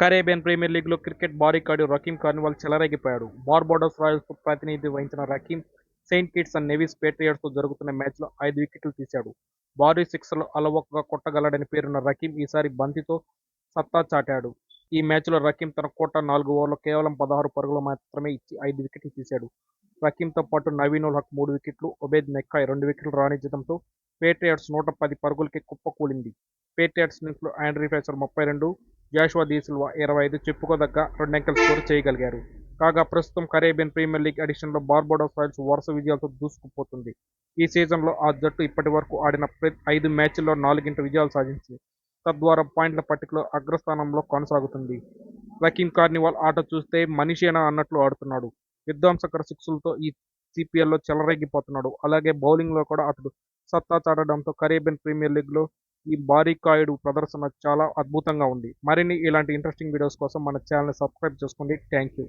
Caribbean premier లీగ్లో cricket బారికాడు Rahkeem Cornwall చెలరేగిపోయాడు. బార్బోడోస్ రాయల్స్ ప్రాతినిధ్యం వహించిన Rahkeem Saint Kitts and Nevis పేట్రియట్స్తో జరుగుతున్న మ్యాచ్లో ఐదు వికెట్లు తీశాడు. భారీ సిక్స్లో అలవోకగా కొట్టగలడని పేరున్న రకీం ఈసారి బంతితో సత్తా చాటాడు. ఈ మ్యాచ్లో రకీం తన కోట నాలుగు ఓవర్లో కేవలం పదహారు పరుగులు మాత్రమే ఇచ్చి ఐదు వికెట్లు తీశాడు. రకీంతో పాటు నవీన్ ఉల్ హక్ మూడు వికెట్లు ఒబేద్ నెక్కాయ్ రెండు వికెట్లు రాణించడంతో పేట్రియట్స్ నూట పది పరుగులకి కుప్పకూలింది. పేట్రియట్స్ నుంచి ఆండ్రీ ఫేసర్ ముప్పై రెండు జాషువా దీసిల్వా ఇరవై ఐదు చెప్పుకోదగ్గ రెండంకెల స్కోర్ చేయగలిగారు. కాగా ప్రస్తుతం కరేబియన్ ప్రీమియర్ లీగ్ ఎడిషన్లో బార్బోడోస్ రాయల్స్ వరుస విజయాలతో దూసుకుపోతుంది. ఈ సీజన్లో ఆ జట్టు ఇప్పటి వరకు ఆడిన ప్రతి ఐదు మ్యాచ్ల్లో నాలుగింట విజయాలు సాధించింది తద్వారా పాయింట్ల పట్టికలో అగ్రస్థానంలో కొనసాగుతుంది. రకీమ్ కార్నివాల్ ఆట చూస్తే మనిషేనా అన్నట్లు ఆడుతున్నాడు. విధ్వంసకర సిక్సులతో ఈ సిపిఎల్లో చెలరేగిపోతున్నాడు. అలాగే బౌలింగ్లో కూడా అతడు సత్తా చాటడంతో కరేబియన్ ప్రీమియర్ లీగ్లో ఈ బారికాయుడు ప్రదర్శన చాలా అద్భుతంగా ఉంది. మరిన్ని ఇలాంటి ఇంట్రెస్టింగ్ వీడియోస్ కోసం మన ఛానల్ని సబ్స్క్రైబ్ చేసుకోండి. Thank you